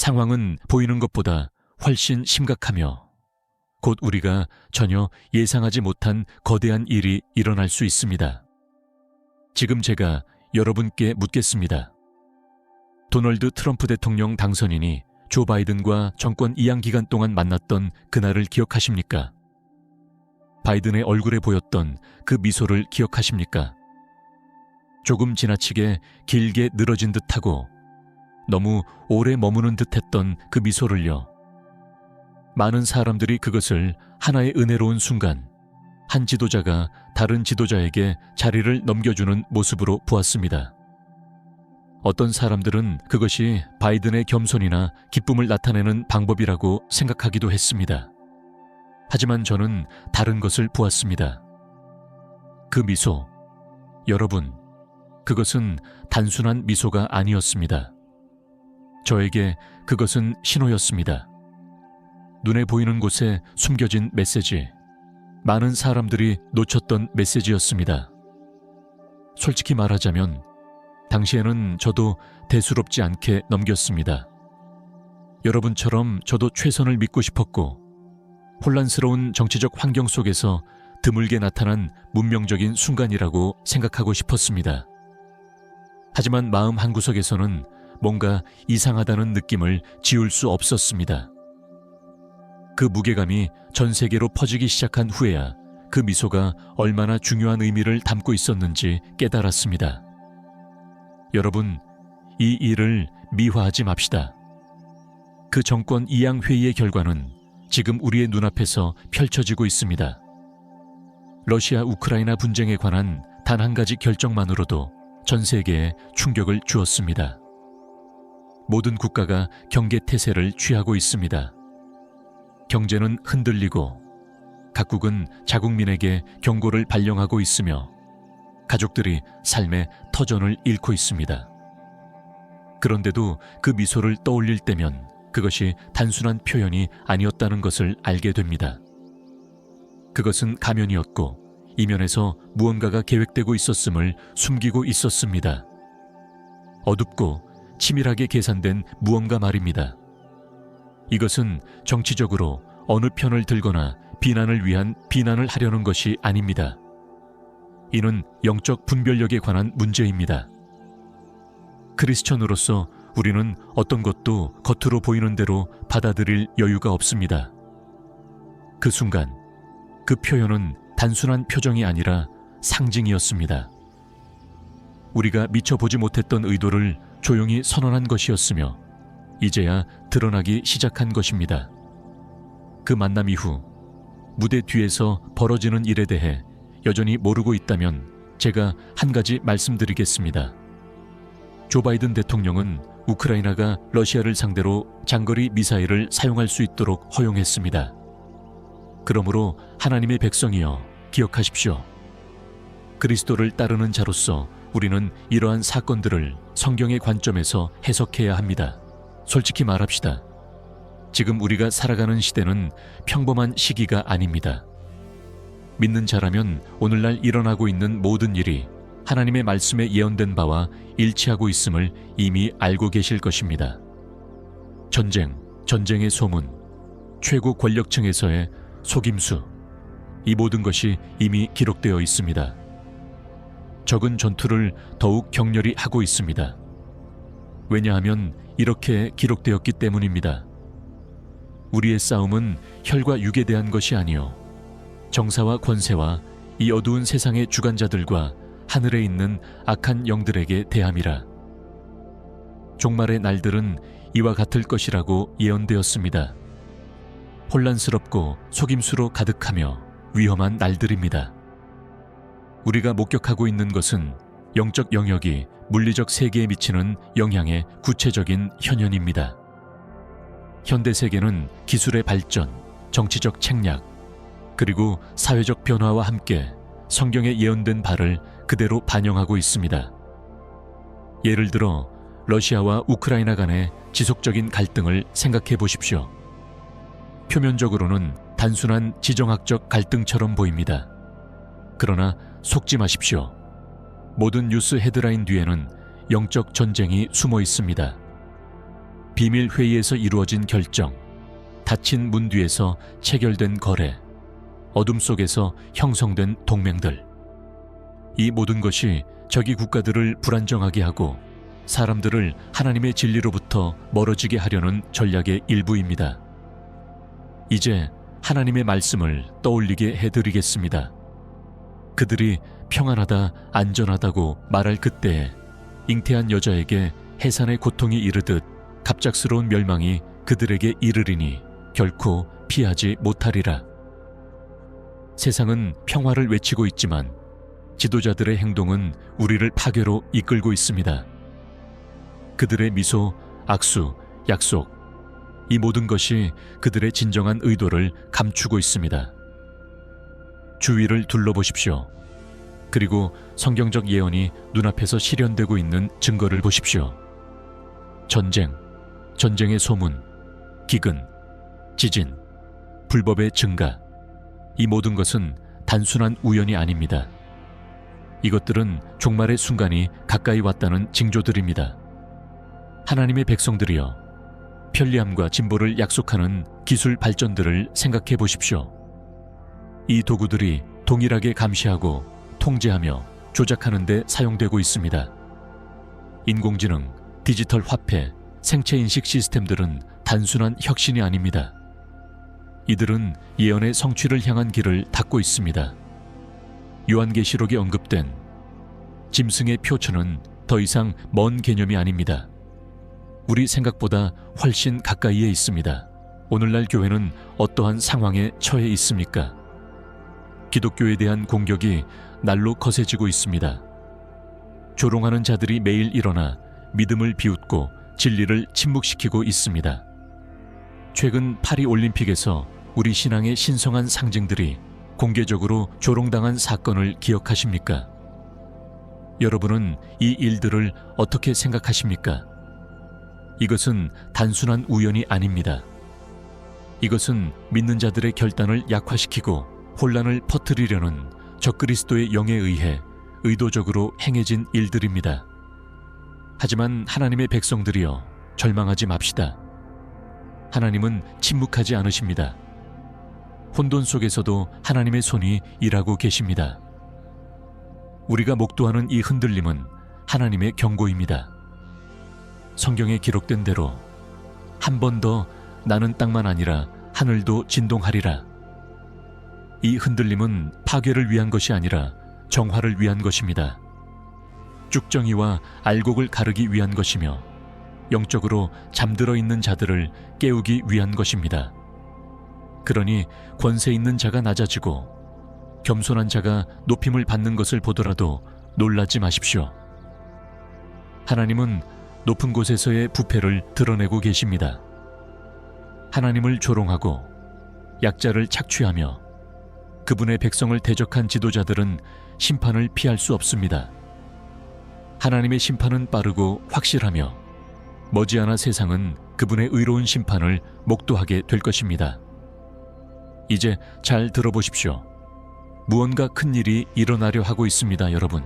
상황은 보이는 것보다 훨씬 심각하며 곧 우리가 전혀 예상하지 못한 거대한 일이 일어날 수 있습니다. 지금 제가 여러분께 묻겠습니다. 도널드 트럼프 대통령 당선인이 조 바이든과 정권 이양 기간 동안 만났던 그날을 기억하십니까? 바이든의 얼굴에 보였던 그 미소를 기억하십니까? 조금 지나치게 길게 늘어진 듯하고 너무 오래 머무는 듯했던 그 미소를요. 많은 사람들이 그것을 하나의 은혜로운 순간, 한 지도자가 다른 지도자에게 자리를 넘겨주는 모습으로 보았습니다. 어떤 사람들은 그것이 바이든의 겸손이나 기쁨을 나타내는 방법이라고 생각하기도 했습니다. 하지만 저는 다른 것을 보았습니다. 그 미소, 여러분, 그것은 단순한 미소가 아니었습니다. 저에게 그것은 신호였습니다. 눈에 보이는 곳에 숨겨진 메시지, 많은 사람들이 놓쳤던 메시지였습니다. 솔직히 말하자면, 당시에는 저도 대수롭지 않게 넘겼습니다. 여러분처럼 저도 최선을 믿고 싶었고, 혼란스러운 정치적 환경 속에서 드물게 나타난 문명적인 순간이라고 생각하고 싶었습니다. 하지만 마음 한구석에서는 뭔가 이상하다는 느낌을 지울 수 없었습니다. 그 무게감이 전 세계로 퍼지기 시작한 후에야 그 미소가 얼마나 중요한 의미를 담고 있었는지 깨달았습니다. 여러분, 이 일을 미화하지 맙시다. 그 정권 이양 회의의 결과는 지금 우리의 눈앞에서 펼쳐지고 있습니다. 러시아 우크라이나 분쟁에 관한 단 한 가지 결정만으로도 전 세계에 충격을 주었습니다. 모든 국가가 경계 태세를 취하고 있습니다. 경제는 흔들리고 각국은 자국민에게 경고를 발령하고 있으며 가족들이 삶의 터전을 잃고 있습니다. 그런데도 그 미소를 떠올릴 때면 그것이 단순한 표현이 아니었다는 것을 알게 됩니다. 그것은 가면이었고 이면에서 무언가가 계획되고 있었음을 숨기고 있었습니다. 어둡고 치밀하게 계산된 무언가 말입니다. 이것은 정치적으로 어느 편을 들거나 비난을 위한 비난을 하려는 것이 아닙니다. 이는 영적 분별력에 관한 문제입니다. 크리스천으로서 우리는 어떤 것도 겉으로 보이는 대로 받아들일 여유가 없습니다. 그 순간, 그 표현은 단순한 표정이 아니라 상징이었습니다. 우리가 미처 보지 못했던 의도를 조용히 선언한 것이었으며, 이제야 드러나기 시작한 것입니다. 그 만남 이후, 무대 뒤에서 벌어지는 일에 대해 여전히 모르고 있다면 제가 한 가지 말씀드리겠습니다. 조 바이든 대통령은 우크라이나가 러시아를 상대로 장거리 미사일을 사용할 수 있도록 허용했습니다. 그러므로 하나님의 백성이여 기억하십시오. 그리스도를 따르는 자로서 우리는 이러한 사건들을 성경의 관점에서 해석해야 합니다. 솔직히 말합시다. 지금 우리가 살아가는 시대는 평범한 시기가 아닙니다. 믿는 자라면 오늘날 일어나고 있는 모든 일이 하나님의 말씀에 예언된 바와 일치하고 있음을 이미 알고 계실 것입니다. 전쟁, 전쟁의 소문, 최고 권력층에서의 속임수, 이 모든 것이 이미 기록되어 있습니다. 적은 전투를 더욱 격렬히 하고 있습니다. 왜냐하면 이렇게 기록되었기 때문입니다. 우리의 싸움은 혈과 육에 대한 것이 아니요 정사와 권세와 이 어두운 세상의 주관자들과 하늘에 있는 악한 영들에게 대함이라. 종말의 날들은 이와 같을 것이라고 예언되었습니다. 혼란스럽고 속임수로 가득하며 위험한 날들입니다. 우리가 목격하고 있는 것은 영적 영역이 물리적 세계에 미치는 영향의 구체적인 현현입니다. 현대 세계는 기술의 발전, 정치적 책략, 그리고 사회적 변화와 함께 성경에 예언된 바를 그대로 반영하고 있습니다. 예를 들어 러시아와 우크라이나 간의 지속적인 갈등을 생각해 보십시오. 표면적으로는 단순한 지정학적 갈등처럼 보입니다. 그러나 속지 마십시오. 모든 뉴스 헤드라인 뒤에는 영적 전쟁이 숨어 있습니다. 비밀 회의에서 이루어진 결정, 닫힌 문 뒤에서 체결된 거래, 어둠 속에서 형성된 동맹들. 이 모든 것이 저기 국가들을 불안정하게 하고 사람들을 하나님의 진리로부터 멀어지게 하려는 전략의 일부입니다. 이제 하나님의 말씀을 떠올리게 해드리겠습니다. 그들이 평안하다, 안전하다고 말할 그때에 잉태한 여자에게 해산의 고통이 이르듯 갑작스러운 멸망이 그들에게 이르리니 결코 피하지 못하리라. 세상은 평화를 외치고 있지만 지도자들의 행동은 우리를 파괴로 이끌고 있습니다. 그들의 미소, 악수, 약속, 이 모든 것이 그들의 진정한 의도를 감추고 있습니다. 주위를 둘러보십시오. 그리고 성경적 예언이 눈앞에서 실현되고 있는 증거를 보십시오. 전쟁, 전쟁의 소문, 기근, 지진, 불법의 증가. 이 모든 것은 단순한 우연이 아닙니다. 이것들은 종말의 순간이 가까이 왔다는 징조들입니다. 하나님의 백성들이여, 편리함과 진보를 약속하는 기술 발전들을 생각해 보십시오. 이 도구들이 동일하게 감시하고 통제하며 조작하는 데 사용되고 있습니다. 인공지능, 디지털 화폐, 생체 인식 시스템들은 단순한 혁신이 아닙니다. 이들은 예언의 성취를 향한 길을 닫고 있습니다. 요한계시록에 언급된 짐승의 표처는 더 이상 먼 개념이 아닙니다. 우리 생각보다 훨씬 가까이에 있습니다. 오늘날 교회는 어떠한 상황에 처해 있습니까? 기독교에 대한 공격이 날로 거세지고 있습니다. 조롱하는 자들이 매일 일어나 믿음을 비웃고 진리를 침묵시키고 있습니다. 최근 파리 올림픽에서 우리 신앙의 신성한 상징들이 공개적으로 조롱당한 사건을 기억하십니까? 여러분은 이 일들을 어떻게 생각하십니까? 이것은 단순한 우연이 아닙니다. 이것은 믿는 자들의 결단을 약화시키고 혼란을 퍼뜨리려는 적그리스도의 영에 의해 의도적으로 행해진 일들입니다. 하지만 하나님의 백성들이여 절망하지 맙시다. 하나님은 침묵하지 않으십니다. 혼돈 속에서도 하나님의 손이 일하고 계십니다. 우리가 목도하는 이 흔들림은 하나님의 경고입니다. 성경에 기록된 대로 한 번 더 나는 땅만 아니라 하늘도 진동하리라. 이 흔들림은 파괴를 위한 것이 아니라 정화를 위한 것입니다. 쭉정이와 알곡을 가르기 위한 것이며 영적으로 잠들어 있는 자들을 깨우기 위한 것입니다. 그러니 권세 있는 자가 낮아지고 겸손한 자가 높임을 받는 것을 보더라도 놀라지 마십시오. 하나님은 높은 곳에서의 부패를 드러내고 계십니다. 하나님을 조롱하고 약자를 착취하며 그분의 백성을 대적한 지도자들은 심판을 피할 수 없습니다. 하나님의 심판은 빠르고 확실하며 머지않아 세상은 그분의 의로운 심판을 목도하게 될 것입니다. 이제 잘 들어보십시오. 무언가 큰 일이 일어나려 하고 있습니다, 여러분.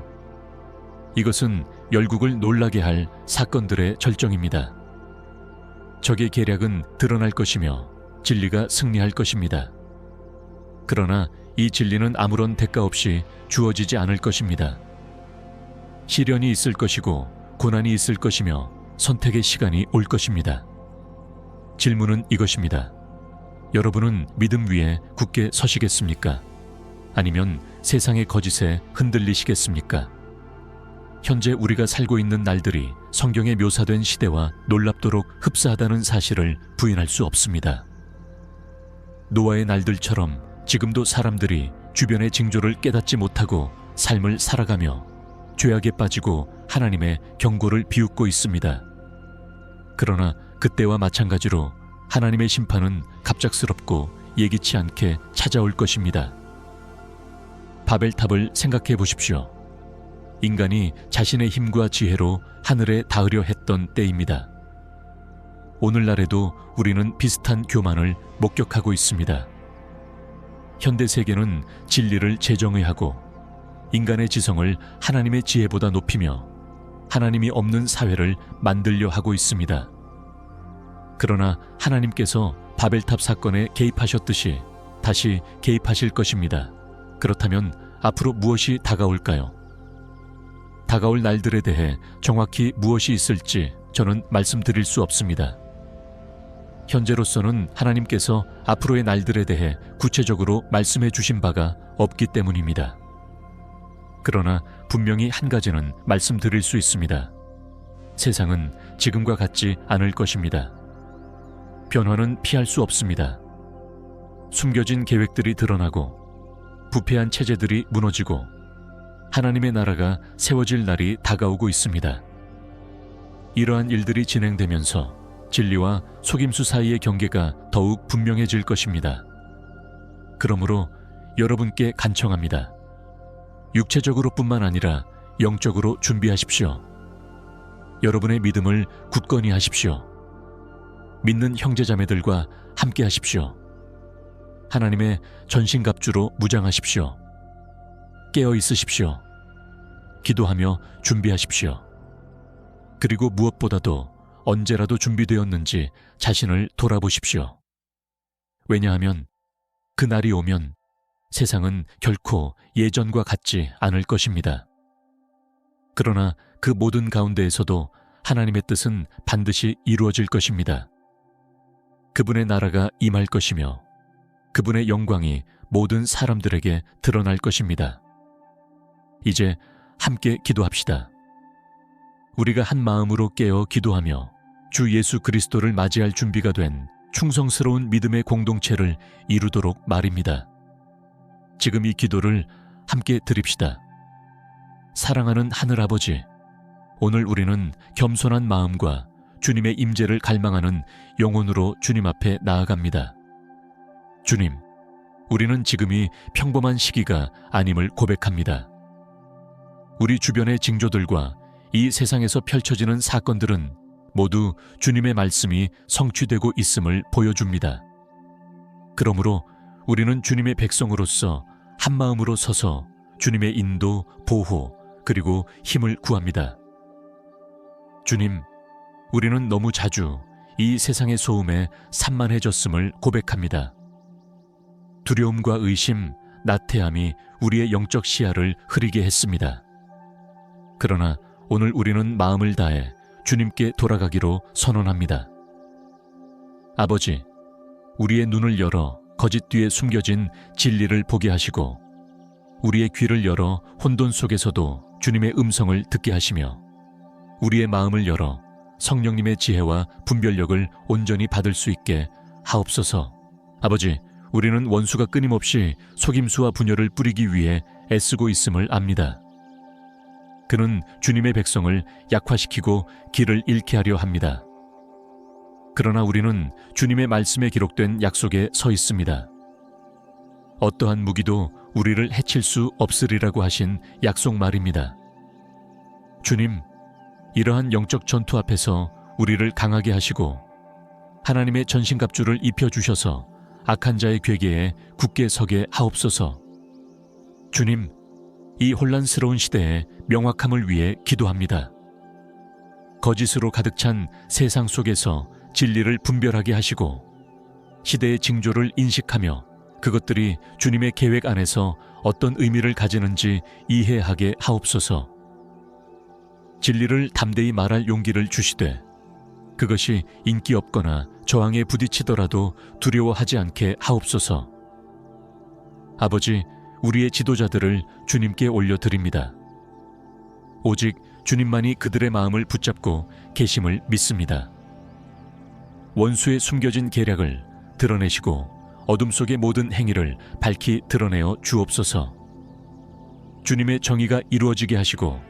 이것은 열국을 놀라게 할 사건들의 절정입니다. 적의 계략은 드러날 것이며 진리가 승리할 것입니다. 그러나 이 진리는 아무런 대가 없이 주어지지 않을 것입니다. 시련이 있을 것이고 고난이 있을 것이며 선택의 시간이 올 것입니다. 질문은 이것입니다. 여러분은 믿음 위에 굳게 서시겠습니까? 아니면 세상의 거짓에 흔들리시겠습니까? 현재 우리가 살고 있는 날들이 성경에 묘사된 시대와 놀랍도록 흡사하다는 사실을 부인할 수 없습니다. 노아의 날들처럼 지금도 사람들이 주변의 징조를 깨닫지 못하고 삶을 살아가며 죄악에 빠지고 하나님의 경고를 비웃고 있습니다. 그러나 그때와 마찬가지로 하나님의 심판은 갑작스럽고 예기치 않게 찾아올 것입니다. 바벨탑을 생각해 보십시오. 인간이 자신의 힘과 지혜로 하늘에 닿으려 했던 때입니다. 오늘날에도 우리는 비슷한 교만을 목격하고 있습니다. 현대 세계는 진리를 재정의하고 인간의 지성을 하나님의 지혜보다 높이며 하나님이 없는 사회를 만들려 하고 있습니다. 그러나 하나님께서 바벨탑 사건에 개입하셨듯이 다시 개입하실 것입니다. 그렇다면 앞으로 무엇이 다가올까요? 다가올 날들에 대해 정확히 무엇이 있을지 저는 말씀드릴 수 없습니다. 현재로서는 하나님께서 앞으로의 날들에 대해 구체적으로 말씀해 주신 바가 없기 때문입니다. 그러나 분명히 한 가지는 말씀드릴 수 있습니다. 세상은 지금과 같지 않을 것입니다. 변화는 피할 수 없습니다. 숨겨진 계획들이 드러나고 부패한 체제들이 무너지고 하나님의 나라가 세워질 날이 다가오고 있습니다. 이러한 일들이 진행되면서 진리와 속임수 사이의 경계가 더욱 분명해질 것입니다. 그러므로 여러분께 간청합니다. 육체적으로뿐만 아니라 영적으로 준비하십시오. 여러분의 믿음을 굳건히 하십시오. 믿는 형제자매들과 함께 하십시오. 하나님의 전신갑주로 무장하십시오. 깨어 있으십시오. 기도하며 준비하십시오. 그리고 무엇보다도 언제라도 준비되었는지 자신을 돌아보십시오. 왜냐하면 그 날이 오면 세상은 결코 예전과 같지 않을 것입니다. 그러나 그 모든 가운데에서도 하나님의 뜻은 반드시 이루어질 것입니다. 그분의 나라가 임할 것이며 그분의 영광이 모든 사람들에게 드러날 것입니다. 이제 함께 기도합시다. 우리가 한 마음으로 깨어 기도하며 주 예수 그리스도를 맞이할 준비가 된 충성스러운 믿음의 공동체를 이루도록 말입니다. 지금 이 기도를 함께 드립시다. 사랑하는 하늘 아버지, 오늘 우리는 겸손한 마음과 주님의 임재를 갈망하는 영혼으로 주님 앞에 나아갑니다. 주님, 우리는 지금이 평범한 시기가 아님을 고백합니다. 우리 주변의 징조들과 이 세상에서 펼쳐지는 사건들은 모두 주님의 말씀이 성취되고 있음을 보여줍니다. 그러므로 우리는 주님의 백성으로서 한 마음으로 서서 주님의 인도, 보호, 그리고 힘을 구합니다. 주님, 우리는 너무 자주 이 세상의 소음에 산만해졌음을 고백합니다. 두려움과 의심, 나태함이 우리의 영적 시야를 흐리게 했습니다. 그러나 오늘 우리는 마음을 다해 주님께 돌아가기로 선언합니다. 아버지, 우리의 눈을 열어 거짓 뒤에 숨겨진 진리를 보게 하시고 우리의 귀를 열어 혼돈 속에서도 주님의 음성을 듣게 하시며 우리의 마음을 열어 성령님의 지혜와 분별력을 온전히 받을 수 있게 하옵소서. 아버지, 우리는 원수가 끊임없이 속임수와 분열을 뿌리기 위해 애쓰고 있음을 압니다. 그는 주님의 백성을 약화시키고 길을 잃게 하려 합니다. 그러나 우리는 주님의 말씀에 기록된 약속에 서 있습니다. 어떠한 무기도 우리를 해칠 수 없으리라고 하신 약속 말입니다. 주님, 이러한 영적 전투 앞에서 우리를 강하게 하시고 하나님의 전신갑주를 입혀 주셔서 악한 자의 괴계에 굳게 서게 하옵소서. 주님, 이 혼란스러운 시대에 명확함을 위해 기도합니다. 거짓으로 가득 찬 세상 속에서 진리를 분별하게 하시고 시대의 징조를 인식하며 그것들이 주님의 계획 안에서 어떤 의미를 가지는지 이해하게 하옵소서. 진리를 담대히 말할 용기를 주시되 그것이 인기 없거나 저항에 부딪히더라도 두려워하지 않게 하옵소서. 아버지, 우리의 지도자들을 주님께 올려드립니다. 오직 주님만이 그들의 마음을 붙잡고 계심을 믿습니다. 원수의 숨겨진 계략을 드러내시고 어둠 속의 모든 행위를 밝히 드러내어 주옵소서. 주님의 정의가 이루어지게 하시고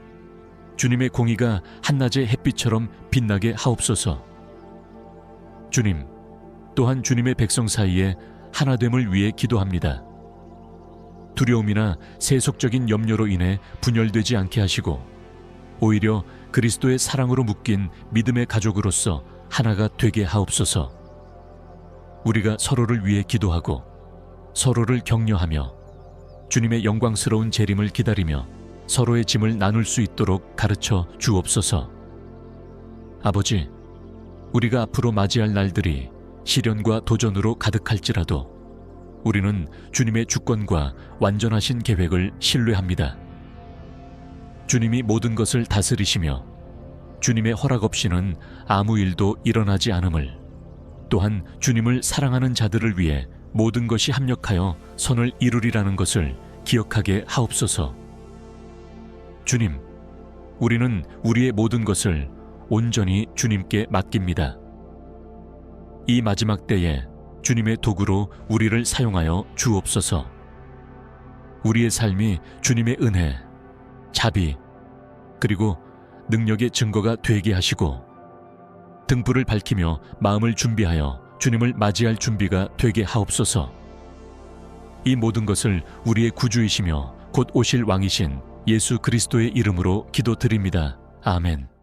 주님의 공의가 한낮의 햇빛처럼 빛나게 하옵소서. 주님, 또한 주님의 백성 사이에 하나됨을 위해 기도합니다. 두려움이나 세속적인 염려로 인해 분열되지 않게 하시고 오히려 그리스도의 사랑으로 묶인 믿음의 가족으로서 하나가 되게 하옵소서. 우리가 서로를 위해 기도하고 서로를 격려하며 주님의 영광스러운 재림을 기다리며 서로의 짐을 나눌 수 있도록 가르쳐 주옵소서. 아버지, 우리가 앞으로 맞이할 날들이 시련과 도전으로 가득할지라도 우리는 주님의 주권과 완전하신 계획을 신뢰합니다. 주님이 모든 것을 다스리시며 주님의 허락 없이는 아무 일도 일어나지 않음을 또한 주님을 사랑하는 자들을 위해 모든 것이 합력하여 선을 이루리라는 것을 기억하게 하옵소서. 주님, 우리는 우리의 모든 것을 온전히 주님께 맡깁니다. 이 마지막 때에 주님의 도구로 우리를 사용하여 주옵소서. 우리의 삶이 주님의 은혜, 자비, 그리고 능력의 증거가 되게 하시고 등불을 밝히며 마음을 준비하여 주님을 맞이할 준비가 되게 하옵소서. 이 모든 것을 우리의 구주이시며 곧 오실 왕이신 예수 그리스도의 이름으로 기도드립니다. 아멘.